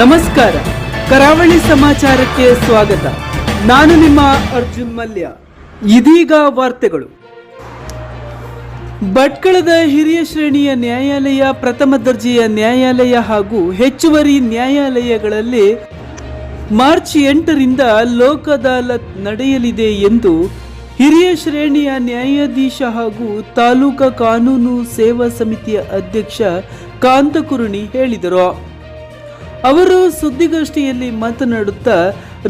ನಮಸ್ಕಾರ. ಕರಾವಳಿ ಸಮಾಚಾರಕ್ಕೆ ಸ್ವಾಗತ. ನಾನು ನಿಮ್ಮ ಅರ್ಜುನ್ ಮಲ್ಯ. ಇದೀಗ ವಾರ್ತೆಗಳು. ಭಟ್ಕಳದ ಹಿರಿಯ ಶ್ರೇಣಿಯ ನ್ಯಾಯಾಲಯ, ಪ್ರಥಮ ದರ್ಜೆಯ ನ್ಯಾಯಾಲಯ ಹಾಗೂ ಹೆಚ್ಚುವರಿ ನ್ಯಾಯಾಲಯಗಳಲ್ಲಿ ಮಾರ್ಚ್ ಎಂಟರಿಂದ ಲೋಕ್ ಅದಾಲತ್ ನಡೆಯಲಿದೆ ಎಂದು ಹಿರಿಯ ಶ್ರೇಣಿಯ ನ್ಯಾಯಾಧೀಶ ಹಾಗೂ ತಾಲೂಕಾ ಕಾನೂನು ಸೇವಾ ಸಮಿತಿಯ ಅಧ್ಯಕ್ಷ ಕಾಂತಕುರುಣಿ ಹೇಳಿದರು. ಅವರು ಸುದ್ದಿಗೋಷ್ಠಿಯಲ್ಲಿ ಮಾತನಾಡುತ್ತಾ,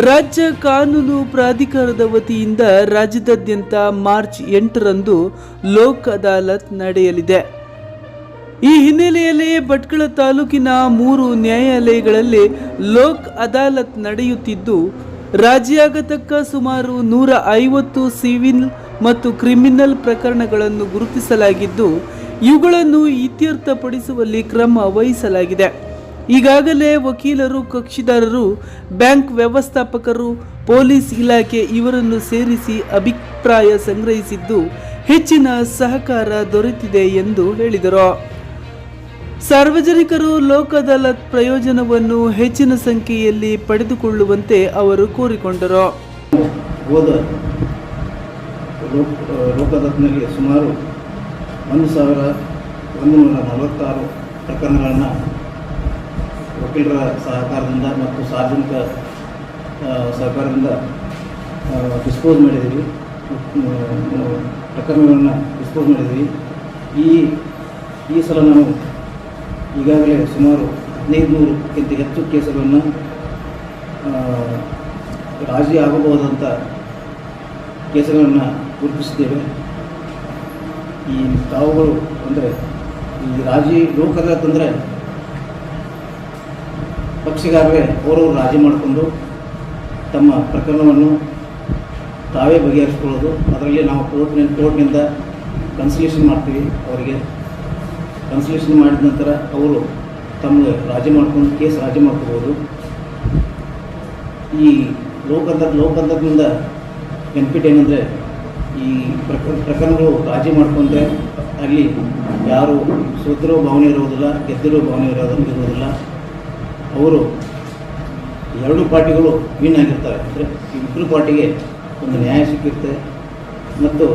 ರಾಜ್ಯ ಕಾನೂನು ಪ್ರಾಧಿಕಾರದ ವತಿಯಿಂದ ರಾಜ್ಯದಾದ್ಯಂತ ಮಾರ್ಚ್ ಎಂಟರಂದು ಲೋಕ್ ಅದಾಲತ್ ನಡೆಯಲಿದೆ. ಈ ಹಿನ್ನೆಲೆಯಲ್ಲಿ ಭಟ್ಕಳ ತಾಲೂಕಿನ ಮೂರು ನ್ಯಾಯಾಲಯಗಳಲ್ಲಿ ಲೋಕ್ ಅದಾಲತ್ ನಡೆಯುತ್ತಿದ್ದು ರಾಜ್ಯಾಗತಕ್ಕ ಸುಮಾರು ನೂರ ಐವತ್ತು ಸಿವಿಲ್ ಮತ್ತು ಕ್ರಿಮಿನಲ್ ಪ್ರಕರಣಗಳನ್ನು ಗುರುತಿಸಲಾಗಿದ್ದು, ಇವುಗಳನ್ನು ಇತ್ಯರ್ಥಪಡಿಸುವಲ್ಲಿ ಕ್ರಮ ವಹಿಸಲಾಗಿದೆ. ಈಗಾಗಲೇ ವಕೀಲರು, ಕಕ್ಷಿದಾರರು, ಬ್ಯಾಂಕ್ ವ್ಯವಸ್ಥಾಪಕರು, ಪೊಲೀಸ್ ಇಲಾಖೆ ಇವರನ್ನು ಸೇರಿಸಿ ಅಭಿಪ್ರಾಯ ಸಂಗ್ರಹಿಸಿದ್ದು ಹೆಚ್ಚಿನ ಸಹಕಾರ ದೊರೆತಿದೆ ಎಂದು ಹೇಳಿದರು. ಸಾರ್ವಜನಿಕರು ಲೋಕದಲತ್ ಪ್ರಯೋಜನವನ್ನು ಹೆಚ್ಚಿನ ಸಂಖ್ಯೆಯಲ್ಲಿ ಪಡೆದುಕೊಳ್ಳುವಂತೆ ಅವರು ಕೋರಿಕೊಂಡರು. ಸುಮಾರು ಒಂದು ಸಾವಿರ ಒಂದು ನೂರ ನಲವತ್ತಾರು ಪ್ರಕರಣಗಳನ್ನು ವಕೀಲರ ಸಹಕಾರದಿಂದ ಮತ್ತು ಸಾರ್ವಜನಿಕ ಸಹಕಾರದಿಂದ ಡಿಸ್ಪೋಸ್ ಮಾಡಿದ್ದೀವಿ. ಪ್ರಕರಣಗಳನ್ನು ಡಿಸ್ಪೋಸ್ ಮಾಡಿದ್ದೀವಿ. ಈ ಈ ಸಲ ನಾವು ಈಗಾಗಲೇ ಸುಮಾರು ಹದಿನೈದು ನೂರಕ್ಕಿಂತ ಹೆಚ್ಚು ಕೇಸುಗಳನ್ನು ರಾಜಿ ಆಗಬಹುದಂಥ ಕೇಸುಗಳನ್ನು ಗುರುತಿಸಿದ್ದೇವೆ. ಈ ತಾವುಗಳು ಅಂದರೆ ಈ ರಾಜಿ ಲೋಕದ ಅದಾಲತ್ ಅಂದರೆ ಪಕ್ಷಗಾರರೇ ಅವರವರು ರಾಜಿ ಮಾಡಿಕೊಂಡು ತಮ್ಮ ಪ್ರಕರಣವನ್ನು ತಾವೇ ಬಗೆಹರಿಸ್ಕೊಳ್ಳೋದು. ಅದರಲ್ಲಿ ನಾವು ಕೋರ್ಟ್ನ ಕೋರ್ಟ್ನಿಂದ ಕನ್ಸಲ್ಯೂಷನ್ ಮಾಡ್ತೀವಿ ಅವರಿಗೆ. ಕನ್ಸಲ್ಯೂಷನ್ ಮಾಡಿದ ನಂತರ ಅವರು ತಮ್ಮ ರಾಜಿ ಮಾಡ್ಕೊಂಡು ಕೇಸ್ ರಾಜಿ ಮಾಡ್ಕೋಬೋದು. ಈ ಲೋಕದ ಲೋಕದದಿಂದ ಬೆನಿಫಿಟ್ ಏನಂದರೆ ಈ ಪ್ರಕ ಪ್ರಕರಣಗಳು ರಾಜಿ ಮಾಡಿಕೊಂಡ್ರೆ ಅಲ್ಲಿ ಯಾರು ಸೋತಿರೋ ಭಾವನೆ ಇರೋದಿಲ್ಲ, ಗೆದ್ದಿರೋ ಭಾವನೆ ಇರೋದು ಇರೋದಿಲ್ಲ ಅವರು ಎರಡು ಪಾರ್ಟಿಗಳು ವಿನ್ ಆಗಿರ್ತವೆ ಅಂದರೆ ಇಬ್ಬರು ಪಾರ್ಟಿಗೆ ಒಂದು ನ್ಯಾಯ ಸಿಕ್ಕಿರುತ್ತೆ. ಮತ್ತು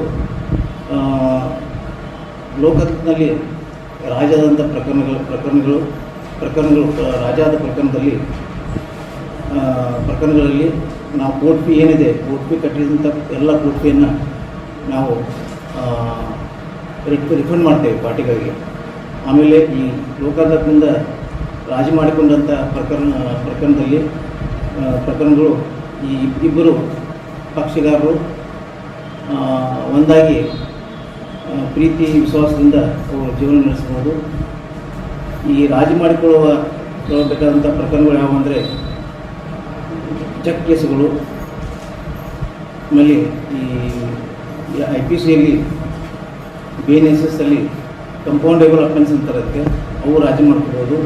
ಲೋಕದಲ್ಲಿ ರಾಜಾದಂಥ ಪ್ರಕರಣಗಳು ಪ್ರಕರಣಗಳು ಪ್ರಕರಣಗಳು, ರಾಜಾದ ಪ್ರಕರಣದಲ್ಲಿ ಪ್ರಕರಣಗಳಲ್ಲಿ ನಾವು ಕೋರ್ಟ್ ಫಿ ಏನಿದೆ, ಕೋರ್ಟ್ ಫಿ ಕಟ್ಟಿದಂಥ ಎಲ್ಲ ಕೋರ್ಟ್ ಫಿಯನ್ನು ನಾವು ರಿಫಂಡ್ ಮಾಡ್ತೇವೆ ಪಾರ್ಟಿಗಳಿಗೆ. ಆಮೇಲೆ ಈ ಲೋಕಾದಾಲತ್ನಿಂದ ರಾಜಿ ಮಾಡಿಕೊಂಡಂಥ ಪ್ರಕರಣ, ಪ್ರಕರಣದಲ್ಲಿ ಪ್ರಕರಣಗಳು ಈ ಇಬ್ಬರು ಪಕ್ಷಗಾರರು ಒಂದಾಗಿ ಪ್ರೀತಿ, ವಿಶ್ವಾಸದಿಂದ ಅವರು ಜೀವನ ನಡೆಸ್ಬೋದು ಈ ರಾಜಿ ಮಾಡಿಕೊಳ್ಳುವ ಬೇಕಾದಂಥ ಪ್ರಕರಣಗಳು ಯಾವುವು ಅಂದರೆ, ಚೆಕ್ ಕೇಸುಗಳು. ಆಮೇಲೆ ಈ ಐ ಪಿ ಸಿಯಲ್ಲಿ ಬಿ ಎನ್ ಎಸ್ ಎಸ್ ಅಲ್ಲಿ ಕಂಪೌಂಡೇಬಲ್ ಅಫೆನ್ಸ್ ಅಂತಾರೆ ಅದಕ್ಕೆ, ಅವು ರಾಜಿ ಮಾಡ್ಕೋಬೋದು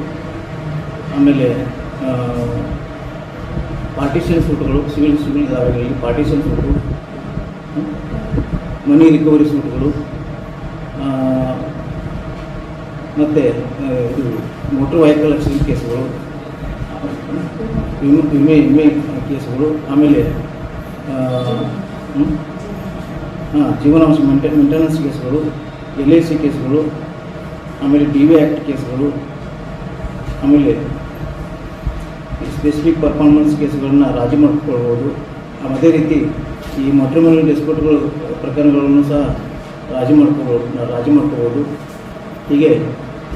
ಆಮೇಲೆ ಪಾರ್ಟಿಷನ್ ಸೂಟ್ಗಳು ಸಿವಿಲ್ ಸಿವಿಲ್ ದಾವೆಗಳಲ್ಲಿ ಪಾರ್ಟಿಷನ್ ಸೂಟು ಮನಿ ರಿಕವರಿ ಸೂಟ್ಗಳು ಮತ್ತು ಇದು ಮೋಟ್ರ್ ವೆಹಿಕಲ್ ಆಕ್ಸಿಡೆಂಟ್ ಕೇಸ್ಗಳು ವಿಮೆ ವಿಮೆ ವಿಮೆ ಕೇಸ್ಗಳು ಆಮೇಲೆ ಹಾಂ ಜೀವನಾಂಶ ಮೇಂಟೆ ಮೇಂಟೆನೆನ್ಸ್ ಕೇಸ್ಗಳು ಎಲ್ ಐ ಸಿ ಕೇಸ್ಗಳು ಆಮೇಲೆ ಡಿ ವಿ ಆ್ಯಕ್ಟ್ ಕೇಸ್ಗಳು ಆಮೇಲೆ ಸ್ಪೆಸಿಫಿಕ್ ಪರ್ಫಾರ್ಮೆನ್ಸ್ ಕೇಸ್ಗಳನ್ನು ರಾಜಿ ಮಾಡಿಕೊಳ್ಬೋದು. ಅದೇ ರೀತಿ ಈ ಮೊಟ್ರಿಮಲ್ ಡಿಸ್ಪ್ಯೂಟ್ಗಳು ಪ್ರಕರಣಗಳನ್ನು ಸಹ ರಾಜಿ ಮಾಡ್ಕೋಬೋದು ರಾಜಿ ಮಾಡ್ಕೋಬೋದು ಹೀಗೆ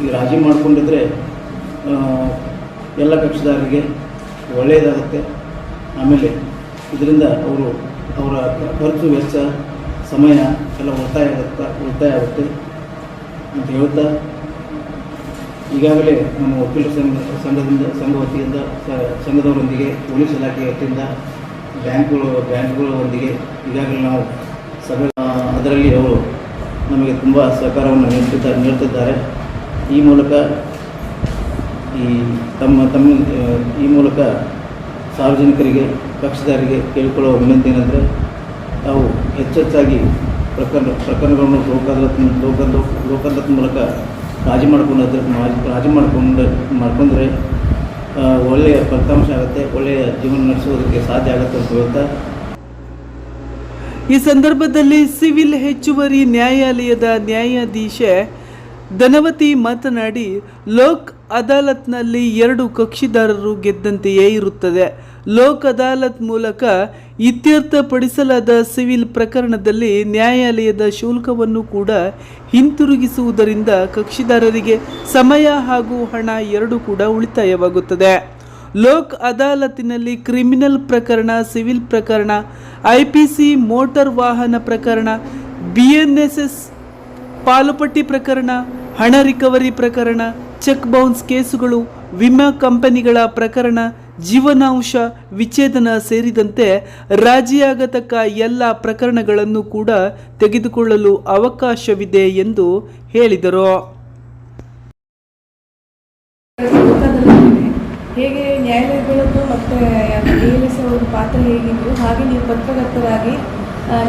ಈ ರಾಜಿ ಮಾಡಿಕೊಂಡಿದ್ರೆ ಎಲ್ಲ ಕಕ್ಷದಾರರಿಗೆ ಒಳ್ಳೆಯದಾಗುತ್ತೆ. ಆಮೇಲೆ ಇದರಿಂದ ಅವರು ಅವರ ಖರ್ಚು ವೆಚ್ಚ, ಸಮಯ ಎಲ್ಲ ಉಳಿತಾಯ ಆಗುತ್ತಾ, ಉಳಿತಾಯ ಆಗುತ್ತೆ ಅಂತ ಹೇಳ್ತಾ ಈಗಾಗಲೇ ನಮ್ಮ ವಕೀಲರ ಸಂಘ ಸಂಘದಿಂದ ಸಂಘ ವತಿಯಿಂದ ಸಂಘದವರೊಂದಿಗೆ ಪೊಲೀಸ್ ಇಲಾಖೆ ವತಿಯಿಂದ ಬ್ಯಾಂಕ್ಗಳು ಬ್ಯಾಂಕ್ಗಳೊಂದಿಗೆ ಈಗಾಗಲೇ ನಾವು ಸಭೆ ಅದರಲ್ಲಿ ಅವರು ನಮಗೆ ತುಂಬ ಸಹಕಾರವನ್ನು ನೀಡುತ್ತಿದ್ದಾರೆ ನೀಡುತ್ತಿದ್ದಾರೆ ಈ ಮೂಲಕ ಈ ತಮ್ಮ ತಮ್ಮ ಈ ಮೂಲಕ ಸಾರ್ವಜನಿಕರಿಗೆ ಪಕ್ಷದಾರರಿಗೆ ಕೇಳಿಕೊಳ್ಳುವ ವಿನಂತಿ ಏನಂದರೆ ತಾವು ಹೆಚ್ಚೆಚ್ಚಾಗಿ ಪ್ರಕರಣ ಪ್ರಕರಣಗಳನ್ನು ಲೋಕಾದ ಲೋಕದ ಲೋಕಾದ ಮೂಲಕ ರಾಜಿ ಮಾಡ್ಕೊಂಡು ರಾಜಿ ಮಾಡ್ಕೊಂಡು ಮಾಡ್ಕೊಂಡ್ರೆ ಒಳ್ಳೆಯ ಫಲಿತಾಂಶ ಆಗುತ್ತೆ, ಒಳ್ಳೆಯ ಜೀವನ ನಡೆಸೋದಕ್ಕೆ ಸಾಧ್ಯ ಆಗುತ್ತೆ ಅಂತ ಹೇಳ್ತಾ. ಈ ಸಂದರ್ಭದಲ್ಲಿ ಸಿವಿಲ್ ಹೆಚ್ಚುವರಿ ನ್ಯಾಯಾಲಯದ ನ್ಯಾಯಾಧೀಶೆ ಧನವತಿ ಮಾತನಾಡಿ, ಲೋಕ್ ಅದಾಲತ್ನಲ್ಲಿ ಎರಡು ಕಕ್ಷಿದಾರರು ಗೆದ್ದಂತೆಯೇ ಇರುತ್ತದೆ. ಲೋಕ್ ಅದಾಲತ್ ಮೂಲಕ ಇತ್ಯರ್ಥಪಡಿಸಲಾದ ಸಿವಿಲ್ ಪ್ರಕರಣದಲ್ಲಿ ನ್ಯಾಯಾಲಯದ ಶುಲ್ಕವನ್ನು ಕೂಡ ಹಿಂತಿರುಗಿಸುವುದರಿಂದ ಕಕ್ಷಿದಾರರಿಗೆ ಸಮಯ ಹಾಗೂ ಹಣ ಎರಡೂ ಕೂಡ ಉಳಿತಾಯವಾಗುತ್ತದೆ. ಲೋಕ್ ಅದಾಲತಿನಲ್ಲಿ ಕ್ರಿಮಿನಲ್ ಪ್ರಕರಣ, ಸಿವಿಲ್ ಪ್ರಕರಣ, ಐಪಿಸಿ ಮೋಟಾರ್ ವಾಹನ ಪ್ರಕರಣ, ಬಿಎನ್ಎಸ್ಎಸ್ ಪಾಲುಪಟ್ಟಿ ಪ್ರಕರಣ, ಹಣ ರಿಕವರಿ ಪ್ರಕರಣ, ಚೆಕ್ ಬೌನ್ಸ್ ಕೇಸುಗಳು, ವಿಮಾ ಕಂಪನಿಗಳ ಪ್ರಕರಣ ಜೀವನಾಂಶ, ವಿಚ್ಛೇದನ ಸೇರಿದಂತೆ ರಾಜಿಯಾಗತಕ್ಕ ಎಲ್ಲ ಪ್ರಕರಣಗಳನ್ನು ಕೂಡ ತೆಗೆದುಕೊಳ್ಳಲು ಅವಕಾಶವಿದೆ ಎಂದು ಹೇಳಿದರು. ಹೇಗೆ ನ್ಯಾಯಾಲಯಗಳದ್ದು ಮತ್ತು ಎಸ್ ಪಾತ್ರ ಹೇಗಿತ್ತು ಹಾಗೆ ನೀವು ಪತ್ರಕರ್ತರಾಗಿ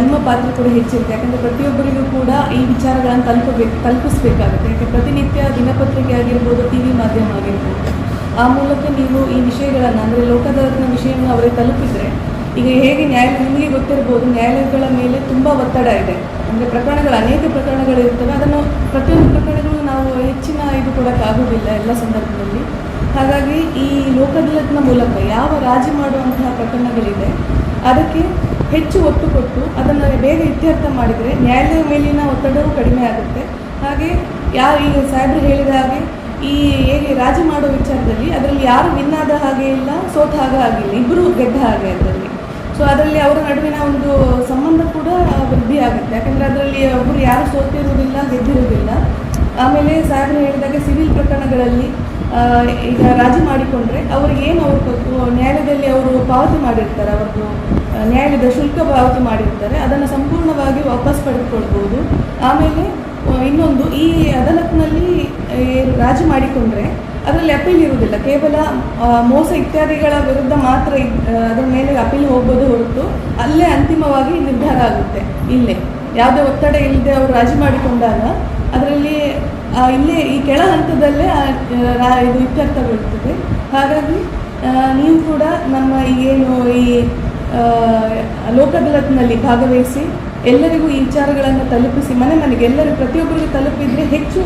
ನಿಮ್ಮ ಪಾತ್ರ ಕೂಡ ಹೆಚ್ಚಿರುತ್ತೆ. ಯಾಕಂದರೆ ಪ್ರತಿಯೊಬ್ಬರಿಗೂ ಕೂಡ ಈ ವಿಚಾರಗಳನ್ನು ತಲುಪಬೇಕು, ತಲುಪಿಸ್ಬೇಕಾಗುತ್ತೆ. ಯಾಕೆ ಪ್ರತಿನಿತ್ಯ ದಿನಪತ್ರಿಕೆ ಆಗಿರ್ಬೋದು, ಟಿ ವಿ ಮಾಧ್ಯಮ ಆಗಿರ್ಬೋದು. ಆ ಮೂಲಕ ನೀವು ಈ ವಿಷಯಗಳನ್ನು, ಅಂದರೆ ಲೋಕದಲ್ಲಿನ ವಿಷಯವನ್ನು ಅವರಿಗೆ ತಲುಪಿದರೆ, ಈಗ ಹೇಗೆ ನ್ಯಾಯಾಲಯ ನಿಮಗೆ ಗೊತ್ತಿರ್ಬೋದು, ನ್ಯಾಯಾಲಯಗಳ ಮೇಲೆ ತುಂಬ ಒತ್ತಡ ಇದೆ. ಅಂದರೆ ಪ್ರಕರಣಗಳು, ಅನೇಕ ಪ್ರಕರಣಗಳು ಇರ್ತವೆ. ಅದನ್ನು ಪ್ರತಿಯೊಂದು ಪ್ರಕರಣಗಳು ನಾವು ಹೆಚ್ಚಿನ ಇದು ಕೊಡೋಕ್ಕಾಗೋದಿಲ್ಲ ಎಲ್ಲ ಸಂದರ್ಭದಲ್ಲಿ. ಹಾಗಾಗಿ ಈ ಲೋಕದಲತ್ನ ಮೂಲಕ ಯಾವ ರಾಜಿ ಮಾಡುವಂತಹ ಪ್ರಕರಣಗಳಿದೆ, ಅದಕ್ಕೆ ಹೆಚ್ಚು ಒತ್ತು ಕೊಟ್ಟು ಅದನ್ನು ಬೇಗ ಇತ್ಯರ್ಥ ಮಾಡಿದರೆ ನ್ಯಾಯಾಲಯದ ಮೇಲಿನ ಒತ್ತಡವೂ ಕಡಿಮೆ ಆಗುತ್ತೆ. ಹಾಗೆ ಯಾರು, ಈಗ ಸಾಹೇಬರು ಹೇಳಿದ ಹಾಗೆ ಈ ಹೇಗೆ ರಾಜಿ ಮಾಡೋ ವಿಚಾರದಲ್ಲಿ ಅದರಲ್ಲಿ ಯಾರು ವಿನ್ ಆದ ಹಾಗೆ ಇಲ್ಲ, ಸೋತ ಹಾಗೆ ಆಗಿಲ್ಲ. ಇಬ್ಬರು ಗೆದ್ದ ಹಾಗೆ ಅದರಲ್ಲಿ. ಸೊ ಅದರಲ್ಲಿ ಅವರ ನಡುವಿನ ಒಂದು ಸಂಬಂಧ ಕೂಡ ವೃದ್ಧಿ ಆಗುತ್ತೆ. ಯಾಕಂದರೆ ಅದರಲ್ಲಿ ಒಬ್ಬರು ಯಾರು ಸೋತಿರುವುದಿಲ್ಲ, ಗೆದ್ದಿರುವುದಿಲ್ಲ. ಆಮೇಲೆ ಸಾಹೇಬರು ಹೇಳಿದಾಗ ಸಿವಿಲ್ ಪ್ರಕರಣಗಳಲ್ಲಿ ಈಗ ರಾಜಿ ಮಾಡಿಕೊಂಡ್ರೆ ಅವ್ರಿಗೆ ಏನು ಅವರು ನ್ಯಾಯಾಲಯದಲ್ಲಿ ಅವರು ಪಾವತಿ ಮಾಡಿರ್ತಾರೆ, ಅವ್ರದ್ದು ನ್ಯಾಯಾಲಯದ ಶುಲ್ಕ ಪಾವತಿ ಮಾಡಿರ್ತಾರೆ. ಅದನ್ನು ಸಂಪೂರ್ಣವಾಗಿ ವಾಪಸ್ ಪಡೆದುಕೊಳ್ಬೋದು. ಆಮೇಲೆ ಇನ್ನೊಂದು, ಈ ಅದಾಲತ್ನಲ್ಲಿ ರಾಜಿ ಮಾಡಿಕೊಂಡ್ರೆ, ಅದರಲ್ಲಿ ಅಪೀಲ್ ಇರುವುದಿಲ್ಲ. ಕೇವಲ ಮೋಸ ಇತ್ಯಾದಿಗಳ ವಿರುದ್ಧ ಮಾತ್ರ ಅದರ ಮೇಲೆ ಅಪೀಲ್ ಹೋಗ್ಬೋದು ಹೊರತು, ಅಲ್ಲೇ ಅಂತಿಮವಾಗಿ ನಿರ್ಧಾರ ಆಗುತ್ತೆ. ಇಲ್ಲೇ. ಯಾವುದೇ ಒತ್ತಡ ಇಲ್ಲದೆ ಅವರು ರಾಜಿ ಮಾಡಿಕೊಂಡಾಗ, ಅದರಲ್ಲಿ ಇಲ್ಲೇ, ಈ ಕೆಳ ಹಂತದಲ್ಲೇ ಇದು ಇತ್ಯರ್ಥಗೊಳ್ಳುತ್ತದೆ ಹಾಗಾಗಿ ನೀವು ಕೂಡ ನಮ್ಮ ಏನು, ಈ ಲೋಕದಲತ್ನಲ್ಲಿ ಭಾಗವಹಿಸಿ ಎಲ್ಲರಿಗೂ ಈ ವಿಚಾರಗಳನ್ನು ತಲುಪಿಸಿ, ಮನೆ ಮನೆಗೆ ಎಲ್ಲರೂ ಪ್ರತಿಯೊಬ್ಬರಿಗೂ ತಲುಪಿದರೆ ಹೆಚ್ಚು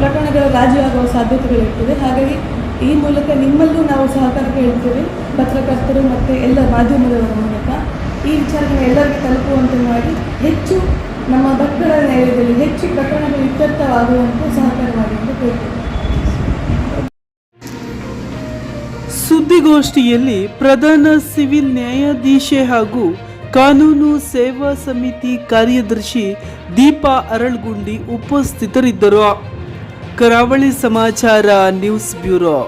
ಪ್ರಕರಣಗಳು ರಾಜಿಯಾಗುವ ಸಾಧ್ಯತೆಗಳಿರ್ತದೆ. ಹಾಗಾಗಿ ಈ ಮೂಲಕ ನಿಮ್ಮಲ್ಲೂ ನಾವು ಸಹಕಾರ ಕೇಳ್ತೇವೆ. ಪತ್ರಕರ್ತರು ಮತ್ತು ಎಲ್ಲ ಮಾಧ್ಯಮದವರ ಮೂಲಕ ಈ ವಿಚಾರಗಳನ್ನು ಎಲ್ಲರಿಗೂ ತಲುಪುವಂತೆ ಮಾಡಿ ಹೆಚ್ಚು ನಮ್ಮ ಭಕ್ತರ ನ್ಯಾಯದಲ್ಲಿ ಹೆಚ್ಚು ಪ್ರಕರಣಗಳು ಇತ್ಯರ್ಥವಾಗುವಂತೆ ಸಹಕಾರ ಮಾಡಿ ಅಂತ ಕೇಳ್ತೇವೆ. ಸುದ್ದಿಗೋಷ್ಠಿಯಲ್ಲಿ ಪ್ರಧಾನ ಸಿವಿಲ್ ನ್ಯಾಯಾಧೀಶೆ ಹಾಗೂ ಕಾನೂನು ಸೇವಾ ಸಮಿತಿ ಕಾರ್ಯದರ್ಶಿ ದೀಪಾ ಅರಳ್ಗುಂಡಿ ಉಪಸ್ಥಿತರಿದ್ದರು. ಕರಾವಳಿ ಸಮಾಚಾರ ನ್ಯೂಸ್ ಬ್ಯೂರೋ.